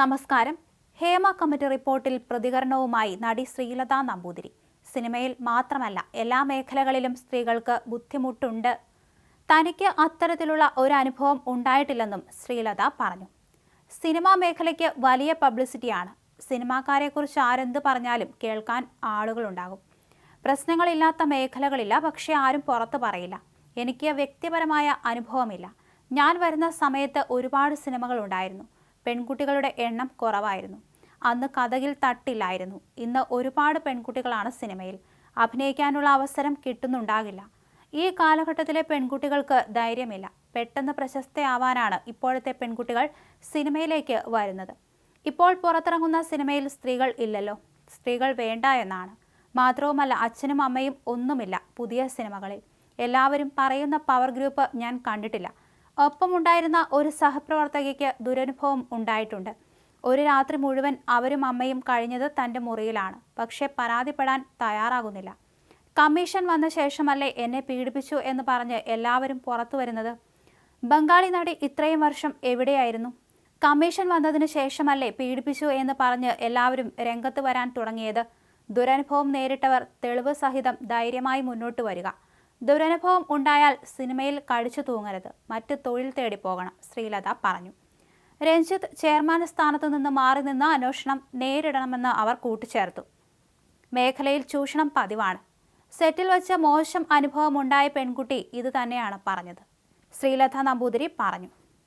നമസ്കാരം. ഹേമ കമ്മിറ്റി റിപ്പോർട്ടിൽ പ്രതികരണവുമായി നടി ശ്രീലത നമ്പൂതിരി. സിനിമയിൽ മാത്രമല്ല എല്ലാ മേഖലകളിലും സ്ത്രീകൾക്ക് ബുദ്ധിമുട്ടുണ്ട്. തനിക്ക് അത്തരത്തിലുള്ള ഒരു അനുഭവം ഉണ്ടായിട്ടില്ലെന്നും ശ്രീലത പറഞ്ഞു. സിനിമാ മേഖലയ്ക്ക് വലിയ പബ്ലിസിറ്റിയാണ്. സിനിമാക്കാരെക്കുറിച്ച് ആരെന്ത് പറഞ്ഞാലും കേൾക്കാൻ ആളുകളുണ്ടാകും. പ്രശ്നങ്ങളില്ലാത്ത മേഖലകളില്ല പക്ഷേ ആരും പുറത്ത് പറയില്ല. എനിക്ക് വ്യക്തിപരമായ അനുഭവമില്ല. ഞാൻ വരുന്ന സമയത്ത് ഒരുപാട് സിനിമകൾ ഉണ്ടായിരുന്നു. പെൺകുട്ടികളുടെ എണ്ണം കുറവായിരുന്നു. അന്ന് കഥകിൽ തട്ടില്ലായിരുന്നു. ഇന്ന് ഒരുപാട് പെൺകുട്ടികളാണ് സിനിമയിൽ. അഭിനയിക്കാനുള്ള അവസരം കിട്ടുന്നുണ്ടാകില്ല. ഈ കാലഘട്ടത്തിലെ പെൺകുട്ടികൾക്ക് ധൈര്യമില്ല. പെട്ടെന്ന് പ്രശസ്തയാവാനാണ് ഇപ്പോഴത്തെ പെൺകുട്ടികൾ സിനിമയിലേക്ക് വരുന്നത്. ഇപ്പോൾ പുറത്തിറങ്ങുന്ന സിനിമയിൽ സ്ത്രീകൾ ഇല്ലല്ലോ. സ്ത്രീകൾ വേണ്ട എന്നാണ്. മാത്രവുമല്ല അച്ഛനും അമ്മയും ഒന്നുമില്ല പുതിയ സിനിമകളിൽ. എല്ലാവരും പറയുന്ന പവർ ഗ്രൂപ്പ് ഞാൻ കണ്ടിട്ടില്ല. ഒപ്പമുണ്ടായിരുന്ന ഒരു സഹപ്രവർത്തകയ്ക്ക് ദുരനുഭവം ഉണ്ടായിട്ടുണ്ട്. ഒരു രാത്രി മുഴുവൻ അവരും അമ്മയും കഴിഞ്ഞത് തന്റെ മുറിയിലാണ്. പക്ഷേ പരാതിപ്പെടാൻ തയ്യാറാകുന്നില്ല. കമ്മീഷൻ വന്ന ശേഷമല്ലേ എന്നെ പീഡിപ്പിച്ചു എന്ന് പറഞ്ഞ് എല്ലാവരും പുറത്തു വരുന്നത്? ബംഗാളി നടി ഇത്രയും വർഷം എവിടെയായിരുന്നു? കമ്മീഷൻ വന്നതിന് ശേഷമല്ലേ പീഡിപ്പിച്ചു എന്ന് പറഞ്ഞ് എല്ലാവരും രംഗത്ത് വരാൻ തുടങ്ങിയത്? ദുരനുഭവം നേരിട്ടവർ തെളിവ് സഹിതം ധൈര്യമായി മുന്നോട്ട് വരിക. ദുരനുഭവം ഉണ്ടായാൽ സിനിമയിൽ കഴിച്ചു തൂങ്ങരുത്. മറ്റ് തൊഴിൽ തേടി പോകണം ശ്രീലത പറഞ്ഞു. രഞ്ജിത്ത് ചെയർമാൻ സ്ഥാനത്തു നിന്ന് മാറി നിന്ന് അന്വേഷണം നേരിടണമെന്ന് അവർ കൂട്ടിച്ചേർത്തു. മേഖലയിൽ ചൂഷണം പതിവാണ്. സെറ്റിൽ വെച്ച മോശം അനുഭവമുണ്ടായ പെൺകുട്ടി ഇത് തന്നെയാണ് പറഞ്ഞത്. ശ്രീലത നമ്പൂതിരി പറഞ്ഞു.